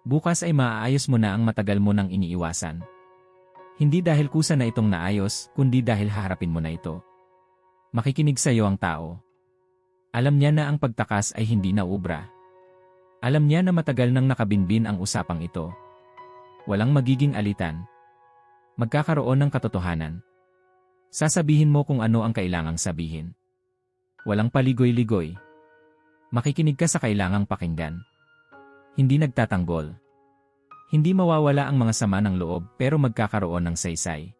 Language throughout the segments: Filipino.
Bukas ay maaayos mo na ang matagal mo nang iniiwasan. Hindi dahil kusa na itong naayos, kundi dahil haharapin mo na ito. Makikinig sa iyo ang tao. Alam niya na ang pagtakas ay hindi na ubra. Alam niya na matagal nang nakabinbin ang usapang ito. Walang magiging alitan. Magkakaroon ng katotohanan. Sasabihin mo kung ano ang kailangang sabihin. Walang paligoy-ligoy. Makikinig ka sa kailangang pakinggan. Hindi nagtatanggol. Hindi mawawala ang mga sama ng loob pero magkakaroon ng saysay.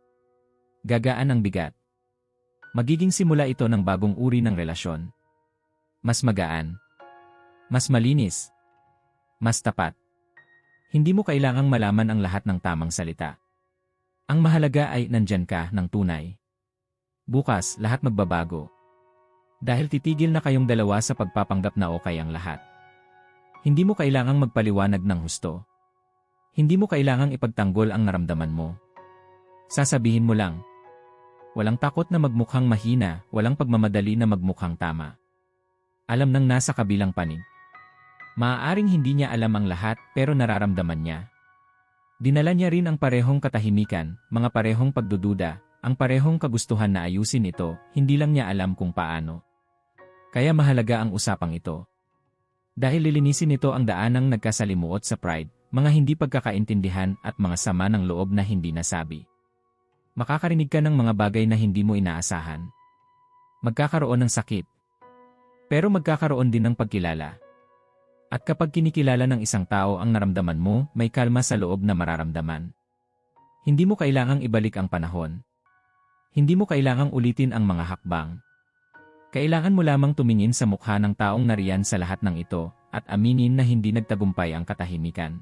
Gagaan ang bigat. Magiging simula ito ng bagong uri ng relasyon. Mas magaan. Mas malinis. Mas tapat. Hindi mo kailangang malaman ang lahat ng tamang salita. Ang mahalaga ay nandyan ka ng tunay. Bukas, lahat magbabago. Dahil titigil na kayong dalawa sa pagpapanggap na okay ang lahat. Hindi mo kailangang magpaliwanag ng husto. Hindi mo kailangang ipagtanggol ang naramdaman mo. Sasabihin mo lang. Walang takot na magmukhang mahina, walang pagmamadali na magmukhang tama. Alam nang nasa kabilang panig. Maaaring hindi niya alam ang lahat pero nararamdaman niya. Dinala niya rin ang parehong katahimikan, mga parehong pagdududa, ang parehong kagustuhan na ayusin ito, hindi lang niya alam kung paano. Kaya mahalaga ang usapang ito. Dahil lilinisin nito ang daanang nagkasalimuot sa pride, mga hindi pagkakaintindihan at mga sama ng loob na hindi nasabi. Makakarinig ka ng mga bagay na hindi mo inaasahan. Magkakaroon ng sakit. Pero magkakaroon din ng pagkilala. At kapag kinikilala ng isang tao ang naramdaman mo, may kalma sa loob na mararamdaman. Hindi mo kailangang ibalik ang panahon. Hindi mo kailangang ulitin ang mga hakbang. Kailangan mo lamang tumingin sa mukha ng taong nariyan sa lahat ng ito at aminin na hindi nagtagumpay ang katahimikan.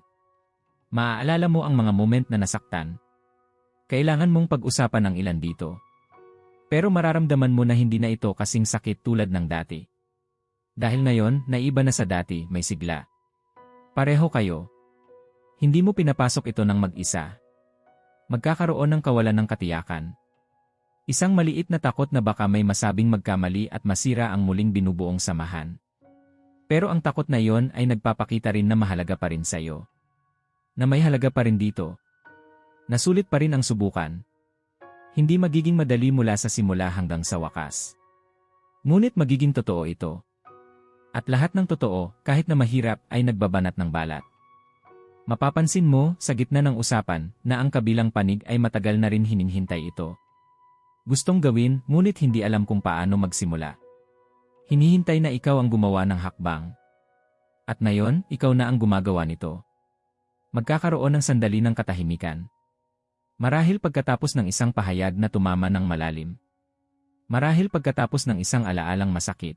Maaalala mo ang mga moment na nasaktan. Kailangan mong pag-usapan ang ilan dito. Pero mararamdaman mo na hindi na ito kasing sakit tulad ng dati. Dahil ngayon, naiba na sa dati, may sigla. Pareho kayo. Hindi mo pinapasok ito ng mag-isa. Magkakaroon ng kawalan ng katiyakan. Isang maliit na takot na baka may masabing magkamali at masira ang muling binubuong samahan. Pero ang takot na iyon ay nagpapakita rin na mahalaga pa rin sa'yo. Na may halaga pa rin dito. Nasulit pa rin ang subukan. Hindi magiging madali mula sa simula hanggang sa wakas. Ngunit magiging totoo ito. At lahat ng totoo, kahit na mahirap, ay nagbabanat ng balat. Mapapansin mo, sa gitna ng usapan, na ang kabilang panig ay matagal na rin hininhintay ito. Gustong gawin, ngunit hindi alam kung paano magsimula. Hinihintay na ikaw ang gumawa ng hakbang. At ngayon, ikaw na ang gumagawa nito. Magkakaroon ng sandali ng katahimikan. Marahil pagkatapos ng isang pahayag na tumama ng malalim. Marahil pagkatapos ng isang alaalang masakit.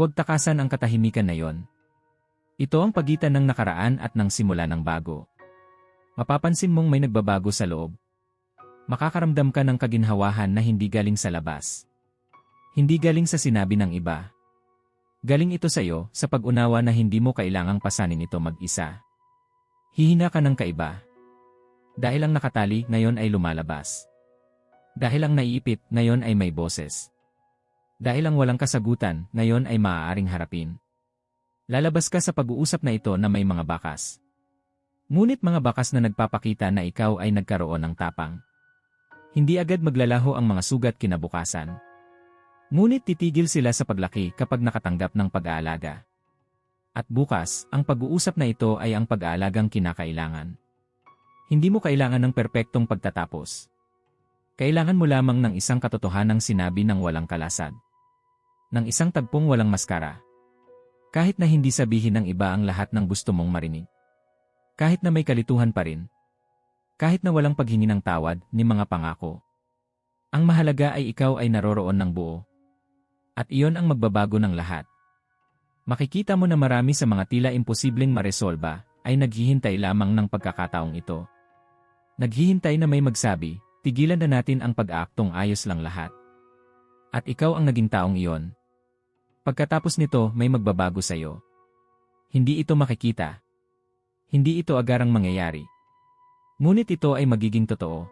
Huwag takasan ang katahimikan na yon. Ito ang pagitan ng nakaraan at ng simula ng bago. Mapapansin mong may nagbabago sa loob, makakaramdam ka ng kaginhawahan na hindi galing sa labas. Hindi galing sa sinabi ng iba. Galing ito sa iyo sa pag-unawa na hindi mo kailangang pasanin ito mag-isa. Hihina ka ng kaiba. Dahil ang nakatali ngayon ay lumalabas. Dahil ang naiipit ngayon ay may boses. Dahil ang walang kasagutan ngayon ay maaaring harapin. Lalabas ka sa pag-uusap na ito na may mga bakas. Ngunit mga bakas na nagpapakita na ikaw ay nagkaroon ng tapang. Hindi agad maglalaho ang mga sugat kinabukasan. Ngunit titigil sila sa paglaki kapag nakatanggap ng pag-aalaga. At bukas, ang pag-uusap na ito ay ang pag-aalagang kinakailangan. Hindi mo kailangan ng perpektong pagtatapos. Kailangan mo lamang ng isang katotohanang sinabi ng walang kalasad. Ng isang tagpong walang maskara. Kahit na hindi sabihin ng iba ang lahat ng gusto mong marinig. Kahit na may kalituhan pa rin, kahit na walang paghingi ng tawad ni mga pangako. Ang mahalaga ay ikaw ay naroroon ng buo. At iyon ang magbabago ng lahat. Makikita mo na marami sa mga tila imposibleng maresolba ay naghihintay lamang ng pagkakataong ito. Naghihintay na may magsabi, tigilan na natin ang pag-aaktong ayos lang lahat. At ikaw ang naging taong iyon. Pagkatapos nito may magbabago sa iyo. Hindi ito makikita. Hindi ito agarang mangyayari. Ngunit ito ay magiging totoo.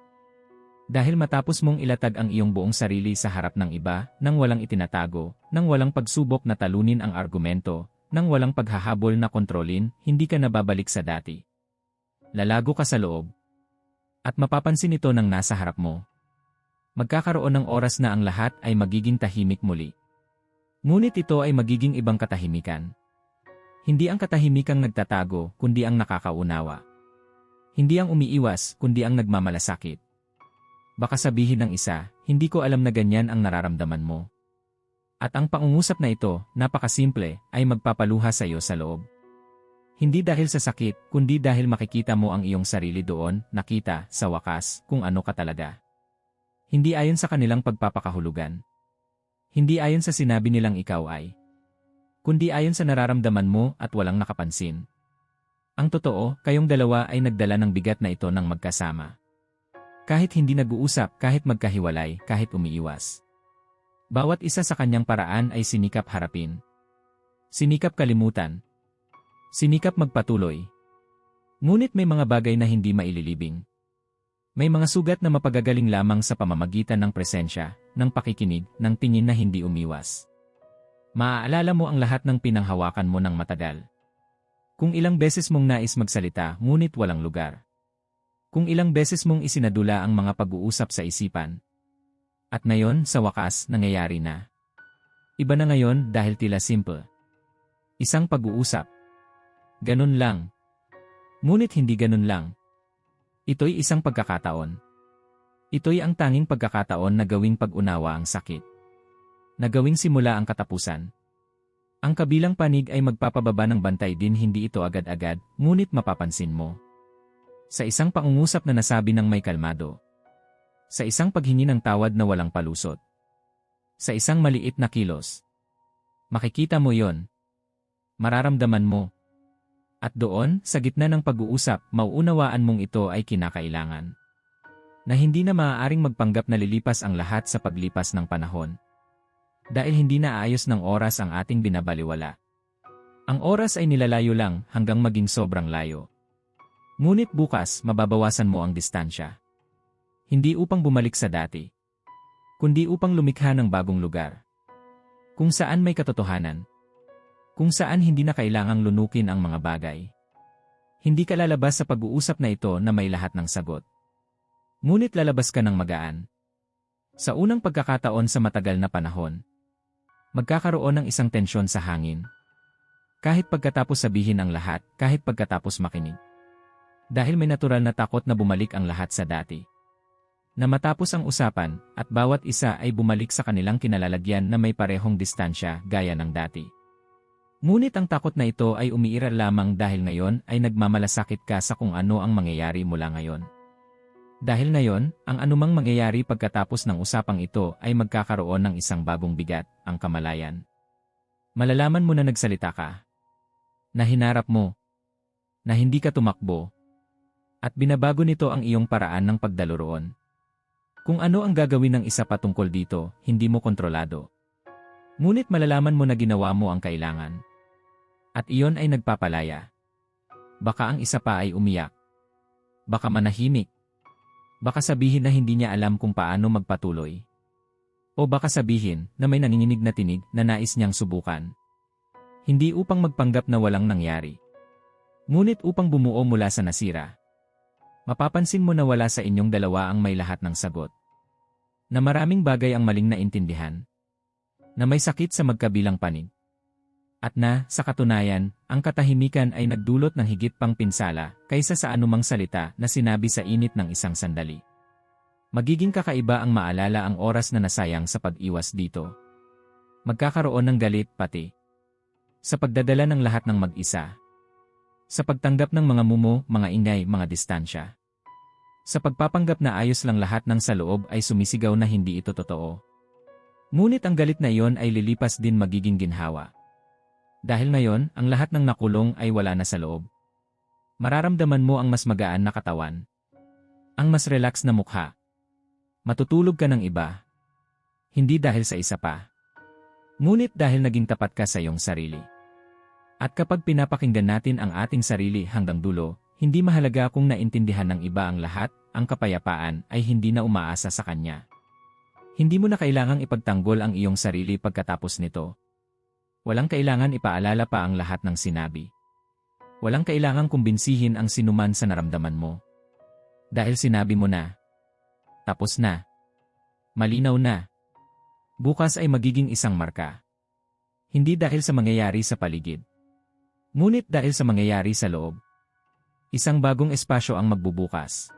Dahil matapos mong ilatag ang iyong buong sarili sa harap ng iba, nang walang itinatago, nang walang pagsubok na talunin ang argumento, nang walang paghahabol na kontrolin, hindi ka nababalik sa dati. Lalago ka sa loob. At mapapansin ito ng nasa harap mo. Magkakaroon ng oras na ang lahat ay magiging tahimik muli. Ngunit ito ay magiging ibang katahimikan. Hindi ang katahimikang nagtatago, kundi ang nakakaunawa. Hindi ang umiiwas, kundi ang nagmamalasakit. Baka sabihin ng isa, hindi ko alam na ganyan ang nararamdaman mo. At ang pangungusap na ito, napakasimple, ay magpapaluha sa iyo sa loob. Hindi dahil sa sakit, kundi dahil makikita mo ang iyong sarili doon, nakita, sa wakas, kung ano ka talaga. Hindi ayon sa kanilang pagpapakahulugan. Hindi ayon sa sinabi nilang ikaw ay. Kundi ayon sa nararamdaman mo at walang nakapansin. Ang totoo, kayong dalawa ay nagdala ng bigat na ito ng magkasama. Kahit hindi nag-uusap, kahit magkahiwalay, kahit umiiwas. Bawat isa sa kanyang paraan ay sinikap harapin. Sinikap kalimutan. Sinikap magpatuloy. Ngunit may mga bagay na hindi maililibing. May mga sugat na mapagagaling lamang sa pamamagitan ng presensya, ng pakikinig, ng tingin na hindi umiwas. Maaalala mo ang lahat ng pinanghawakan mo ng matagal. Kung ilang beses mong nais magsalita ngunit walang lugar. Kung ilang beses mong isinadula ang mga pag-uusap sa isipan, at ngayon, sa wakas, nangyayari na. Iba na ngayon dahil tila simple. Isang pag-uusap. Ganun lang. Ngunit hindi ganun lang. Ito'y isang pagkakataon. Ito'y ang tanging pagkakataon na gawing pag-unawa ang sakit. Na gawing simula ang katapusan. Ang kabilang panig ay magpapababa ng bantay din hindi ito agad-agad, ngunit mapapansin mo. Sa isang pangungusap na nasabi ng may kalmado, sa isang paghingi ng tawad na walang palusot. Sa isang maliit na kilos. Makikita mo yon. Mararamdaman mo. At doon, sa gitna ng pag-uusap, mauunawaan mong ito ay kinakailangan. Na hindi na maaaring magpanggap na lilipas ang lahat sa paglipas ng panahon. Dahil hindi na ayos ng oras ang ating binabaliwala. Ang oras ay nilalayo lang hanggang maging sobrang layo. Ngunit bukas, mababawasan mo ang distansya. Hindi upang bumalik sa dati, kundi upang lumikha ng bagong lugar. Kung saan may katotohanan. Kung saan hindi na kailangang lunukin ang mga bagay. Hindi ka lalabas sa pag-uusap na ito na may lahat ng sagot. Ngunit lalabas ka ng magaan. Sa unang pagkakataon sa matagal na panahon, magkakaroon ng isang tensyon sa hangin. Kahit pagkatapos sabihin ang lahat, kahit pagkatapos makinig. Dahil may natural na takot na bumalik ang lahat sa dati na matapos ang usapan at bawat isa ay bumalik sa kanilang kinalalagyan na may parehong distansya gaya ng dati. Ngunit ang takot na ito ay umiiral lamang dahil ngayon ay nagmamalasakit ka sa kung ano ang mangyayari mula ngayon. Dahil ngayon, ang anumang mangyayari pagkatapos ng usapang ito ay magkakaroon ng isang bagong bigat, ang kamalayan. Malalaman mo na nagsalita ka. Na hinarap mo. Na hindi ka tumakbo. At binabago nito ang iyong paraan ng pagdalo roon. Kung ano ang gagawin ng isa patungkol dito, hindi mo kontrolado. Ngunit malalaman mo na ginawa mo ang kailangan. At iyon ay nagpapalaya. Baka ang isa pa ay umiyak. Baka manahimik. Baka sabihin na hindi niya alam kung paano magpatuloy. O baka sabihin na may nanginginig na tinig na nais niyang subukan. Hindi upang magpanggap na walang nangyari. Ngunit upang bumuo mula sa nasira. Mapapansin mo na wala sa inyong dalawa ang may lahat ng sagot. Na maraming bagay ang maling naintindihan. Na may sakit sa magkabilang panig. At na, sa katunayan, ang katahimikan ay nagdulot ng higit pang pinsala kaysa sa anumang salita na sinabi sa init ng isang sandali. Magiging kakaiba ang maalala ang oras na nasayang sa pag-iwas dito. Magkakaroon ng galit pati. Sa pagdadala ng lahat ng mag-isa, sa pagtanggap ng mga mumo, mga ingay, mga distansya. Sa pagpapanggap na ayos lang lahat ng sa loob ay sumisigaw na hindi ito totoo. Ngunit ang galit na iyon ay lilipas din magiging ginhawa. Dahil ngayon, ang lahat ng nakulong ay wala na sa loob. Mararamdaman mo ang mas magaan na katawan. Ang mas relax na mukha. Matutulog ka ng iba. Hindi dahil sa isa pa. Ngunit dahil naging tapat ka sa iyong sarili. At kapag pinapakinggan natin ang ating sarili hanggang dulo, hindi mahalaga kung naintindihan ng iba ang lahat, ang kapayapaan ay hindi na umaasa sa kanya. Hindi mo na kailangang ipagtanggol ang iyong sarili pagkatapos nito. Walang kailangan ipaalala pa ang lahat ng sinabi. Walang kailangang kumbinsihin ang sinuman sa naramdaman mo. Dahil sinabi mo na. Tapos na. Malinaw na. Bukas ay magiging isang marka. Hindi dahil sa mangyayari sa paligid. Ngunit dahil sa mangyayari sa loob. Isang bagong espasyo ang magbubukas.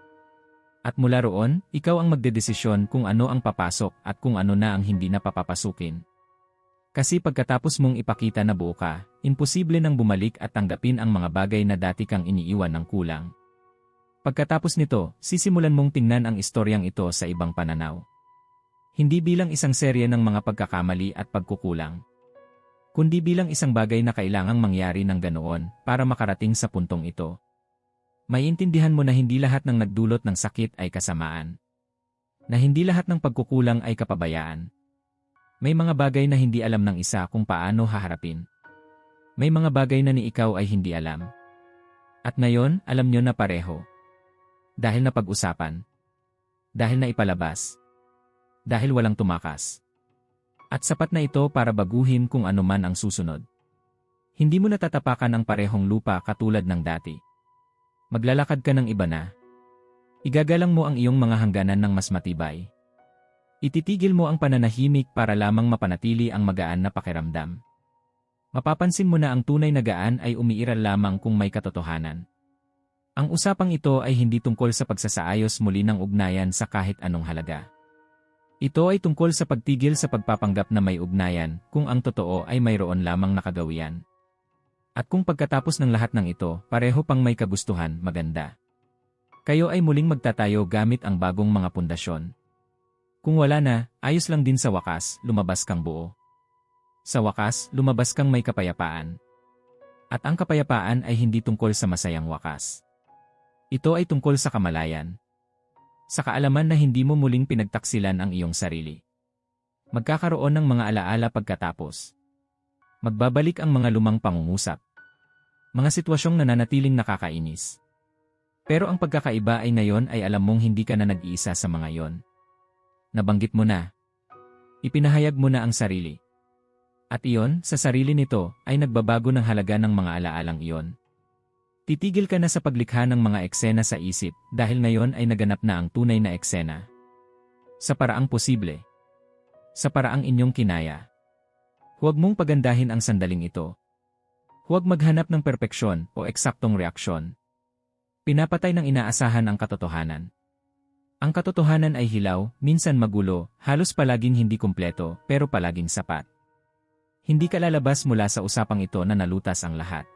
At mula roon, ikaw ang magdedesisyon kung ano ang papasok at kung ano na ang hindi na papapasukin. Kasi pagkatapos mong ipakita na buo ka, imposible nang bumalik at tanggapin ang mga bagay na dati kang iniiwan ng kulang. Pagkatapos nito, sisimulan mong tingnan ang istoryang ito sa ibang pananaw. Hindi bilang isang serye ng mga pagkakamali at pagkukulang. Kundi bilang isang bagay na kailangang mangyari ng ganoon para makarating sa puntong ito. Maiintindihan mo na hindi lahat ng nagdulot ng sakit ay kasamaan. Na hindi lahat ng pagkukulang ay kapabayaan. May mga bagay na hindi alam ng isa kung paano haharapin. May mga bagay na ni ikaw ay hindi alam. At ngayon, alam nyo na pareho. Dahil na pag-usapan. Dahil na ipalabas. Dahil walang tumakas. At sapat na ito para baguhin kung ano man ang susunod. Hindi mo natatapakan ang parehong lupa katulad ng dati. Maglalakad ka ng iba na. Igagalang mo ang iyong mga hangganan ng mas matibay. Ititigil mo ang pananahimik para lamang mapanatili ang magaan na pakiramdam. Mapapansin mo na ang tunay na gaan ay umiiral lamang kung may katotohanan. Ang usapang ito ay hindi tungkol sa pagsasaayos muli ng ugnayan sa kahit anong halaga. Ito ay tungkol sa pagtigil sa pagpapanggap na may ugnayan kung ang totoo ay mayroon lamang nakagawian. At kung pagkatapos ng lahat ng ito, pareho pang may kagustuhan, maganda. Kayo ay muling magtatayo gamit ang bagong mga pundasyon. Kung wala na, ayos lang din sa wakas, lumabas kang buo. Sa wakas, lumabas kang may kapayapaan. At ang kapayapaan ay hindi tungkol sa masayang wakas. Ito ay tungkol sa kamalayan. Sa kaalaman na hindi mo muling pinagtaksilan ang iyong sarili. Magkakaroon ng mga alaala pagkatapos. Magbabalik ang mga lumang pangungusap. Mga sitwasyong nananatiling nakakainis. Pero ang pagkakaiba ay ngayon ay alam mong hindi ka na nag-iisa sa mga yon. Nabanggit mo na. Ipinahayag mo na ang sarili. At iyon, sa sarili nito, ay nagbabago ng halaga ng mga alaalang iyon. Titigil ka na sa paglikha ng mga eksena sa isip dahil ngayon ay naganap na ang tunay na eksena. Sa paraang posible. Sa paraang inyong kinaya. Huwag mong pagandahin ang sandaling ito. Huwag maghanap ng perpeksyon o eksaktong reaksyon. Pinapatay ng inaasahan ang katotohanan. Ang katotohanan ay hilaw, minsan magulo, halos palaging hindi kumpleto, pero palaging sapat. Hindi ka lalabas mula sa usapang ito na nalutas ang lahat.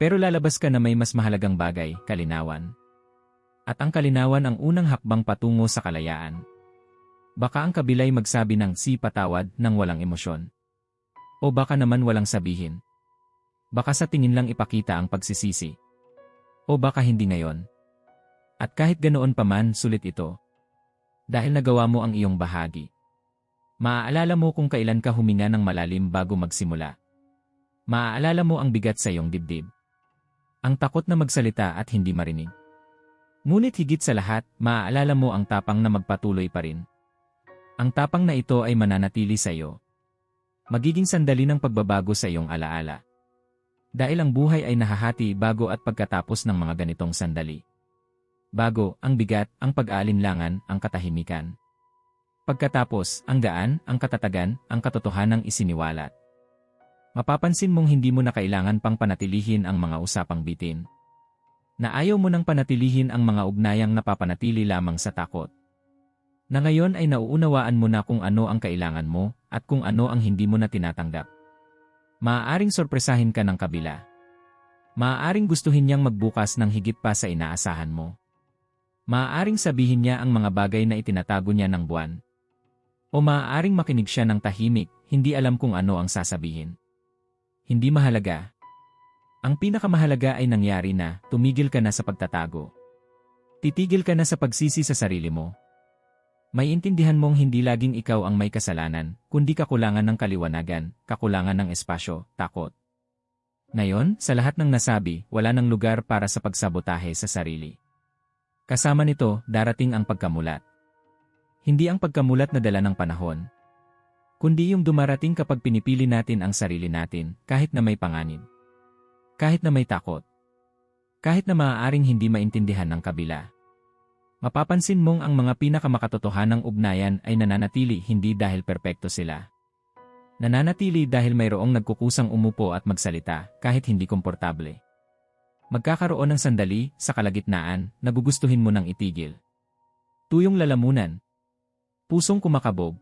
Pero lalabas ka na may mas mahalagang bagay, kalinawan. At ang kalinawan ang unang hakbang patungo sa kalayaan. Baka ang kabilay magsabi ng si patawad nang walang emosyon. O baka naman walang sabihin. Baka sa tingin lang ipakita ang pagsisisi. O baka hindi ngayon. At kahit ganoon pa man, sulit ito. Dahil nagawa mo ang iyong bahagi. Maaalala mo kung kailan ka huminga ng malalim bago magsimula. Maaalala mo ang bigat sa iyong dibdib. Ang takot na magsalita at hindi marinig. Ngunit higit sa lahat, maaalala mo ang tapang na magpatuloy pa rin. Ang tapang na ito ay mananatili sa iyo. Magiging sandali ng pagbabago sa iyong alaala. Dahil ang buhay ay nahahati bago at pagkatapos ng mga ganitong sandali. Bago, ang bigat, ang pag-aalinlangan, ang katahimikan. Pagkatapos, ang gaan, ang katatagan, ang katotohanang isiniwalat. Mapapansin mong hindi mo na kailangan pang panatilihin ang mga usapang bitin. Na ayaw mo nang panatilihin ang mga ugnayang napapanatili lamang sa takot. Na ngayon ay nauunawaan mo na kung ano ang kailangan mo at kung ano ang hindi mo na tinatanggap. Maaaring sorpresahin ka ng kabila. Maaaring gustuhin niyang magbukas ng higit pa sa inaasahan mo. Maaaring sabihin niya ang mga bagay na itinatago niya ng buwan. O maaaring makinig siya ng tahimik, hindi alam kung ano ang sasabihin. Hindi mahalaga. Ang pinakamahalaga ay nangyari na, tumigil ka na sa pagtatago. Titigil ka na sa pagsisi sa sarili mo. May intindihan mong hindi laging ikaw ang may kasalanan, kundi kakulangan ng kaliwanagan, kakulangan ng espasyo, takot. Ngayon, sa lahat ng nasabi, wala nang lugar para sa pagsabotahe sa sarili. Kasama nito, darating ang pagkamulat. Hindi ang pagkamulat na dala ng panahon. Kundi yung dumarating kapag pinipili natin ang sarili natin, kahit na may panganib. Kahit na may takot. Kahit na maaaring hindi maintindihan ng kabila. Mapapansin mong ang mga pinakamakatotohanang ugnayan ay nananatili hindi dahil perpekto sila. Nananatili dahil mayroong nagkukusang umupo at magsalita kahit hindi komportable. Magkakaroon ng sandali sa kalagitnaan na gugustuhin mo nang itigil. Tuyong lalamunan. Pusong kumakabog.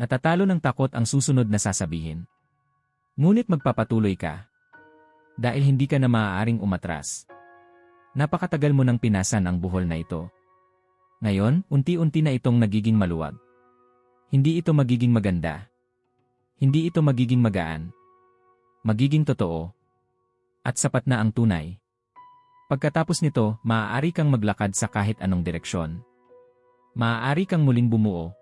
Natatalo ng takot ang susunod na sasabihin. Ngunit magpapatuloy ka. Dahil hindi ka na maaaring umatras. Napakatagal mo nang pinasan ang buhol na ito. Ngayon, unti-unti na itong nagiging maluwag. Hindi ito magiging maganda. Hindi ito magiging magaan. Magiging totoo. At sapat na ang tunay. Pagkatapos nito, maaari kang maglakad sa kahit anong direksyon. Maaari kang muling bumuo.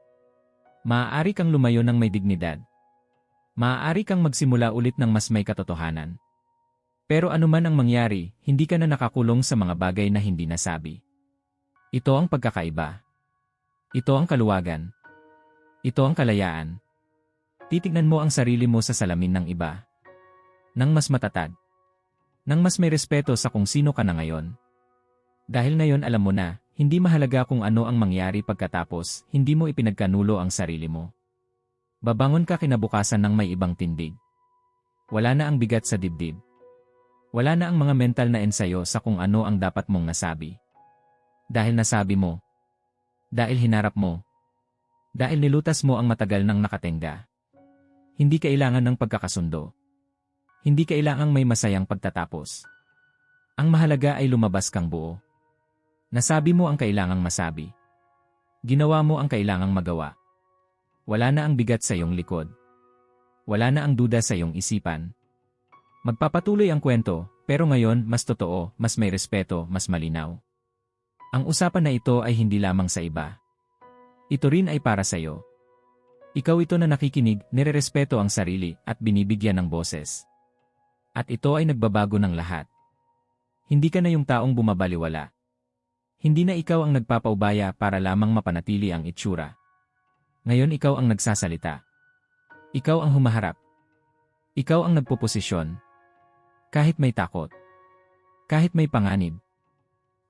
Maaari kang lumayo ng may dignidad. Maaari kang magsimula ulit ng mas may katotohanan. Pero anuman ang mangyari, hindi ka na nakakulong sa mga bagay na hindi nasabi. Ito ang pagkakaiba. Ito ang kaluwagan. Ito ang kalayaan. Titignan mo ang sarili mo sa salamin ng iba. Nang mas matatag. Nang mas may respeto sa kung sino ka na ngayon. Dahil ngayon alam mo na, hindi mahalaga kung ano ang mangyari pagkatapos, hindi mo ipinagkanulo ang sarili mo. Babangon ka kinabukasan ng may ibang tindig. Wala na ang bigat sa dibdib. Wala na ang mga mental na ensayo sa kung ano ang dapat mong nasabi. Dahil nasabi mo. Dahil hinarap mo. Dahil nilutas mo ang matagal ng nakatenga. Hindi kailangan ng pagkakasundo. Hindi kailangang may masayang pagtatapos. Ang mahalaga ay lumabas kang buo. Nasabi mo ang kailangang masabi. Ginawa mo ang kailangang magawa. Wala na ang bigat sa iyong likod. Wala na ang duda sa iyong isipan. Magpapatuloy ang kwento, pero ngayon mas totoo, mas may respeto, mas malinaw. Ang usapan na ito ay hindi lamang sa iba. Ito rin ay para sa iyo. Ikaw ito na nakikinig, nirerespeto ang sarili at binibigyan ng boses. At ito ay nagbabago ng lahat. Hindi ka na yung taong bumabaliwala. Hindi na ikaw ang nagpapaubaya para lamang mapanatili ang itsura. Ngayon ikaw ang nagsasalita. Ikaw ang humaharap. Ikaw ang nagpoposisyon. Kahit may takot. Kahit may panganib.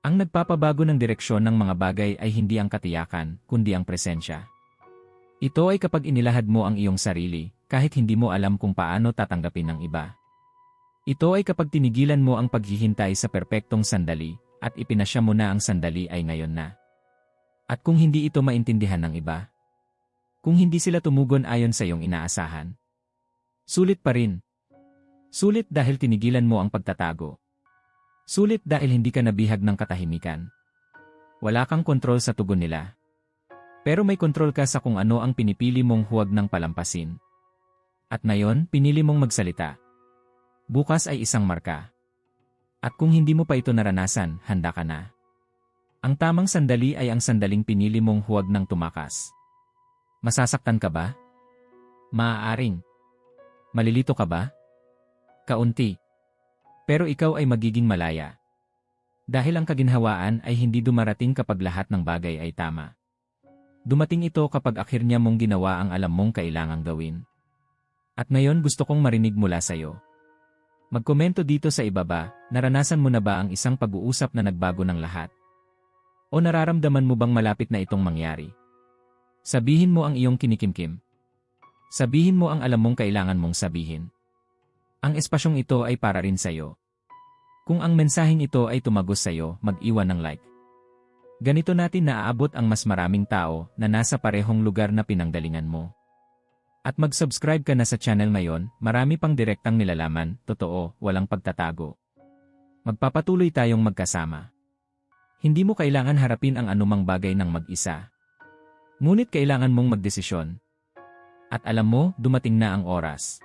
Ang nagpapabago ng direksyon ng mga bagay ay hindi ang katiyakan, kundi ang presensya. Ito ay kapag inilahad mo ang iyong sarili, kahit hindi mo alam kung paano tatanggapin ng iba. Ito ay kapag tinigilan mo ang paghihintay sa perpektong sandali, at ipinasya mo na ang sandali ay ngayon na. At kung hindi ito maintindihan ng iba, kung hindi sila tumugon ayon sa iyong inaasahan, sulit pa rin, Sulit dahil tinigilan mo ang pagtatago. Sulit dahil hindi ka nabihag ng katahimikan. Wala kang kontrol sa tugon nila. Pero may kontrol ka sa kung ano ang pinipili mong huwag ng palampasin. At ngayon, pinili mong magsalita. Bukas ay isang marka. At kung hindi mo pa ito naranasan, handa ka na. Ang tamang sandali ay ang sandaling pinili mong huwag ng tumakas. Masasaktan ka ba? Maaaring. Malilito ka ba? Kaunti. Pero ikaw ay magiging malaya. Dahil ang kaginhawaan ay hindi dumarating kapag lahat ng bagay ay tama. Dumating ito kapag akhirnya mong ginawa ang alam mong kailangang gawin. At ngayon gusto kong marinig mula sa iyo. Magkomento dito sa ibaba, naranasan mo na ba ang isang pag-uusap na nagbago ng lahat? O nararamdaman mo bang malapit na itong mangyari? Sabihin mo ang iyong kinikimkim. Sabihin mo ang alam mong kailangan mong sabihin. Ang espasyong ito ay para rin sa iyo. Kung ang mensaheng ito ay tumagos sa iyo, mag-iwan ng like. Ganito natin naaabot ang mas maraming tao na nasa parehong lugar na pinanggalingan mo. At mag-subscribe ka na sa channel ngayon, marami pang direktang nilalaman, totoo, walang pagtatago. Magpapatuloy tayong magkasama. Hindi mo kailangan harapin ang anumang bagay ng mag-isa. Ngunit kailangan mong magdesisyon. At alam mo, dumating na ang oras.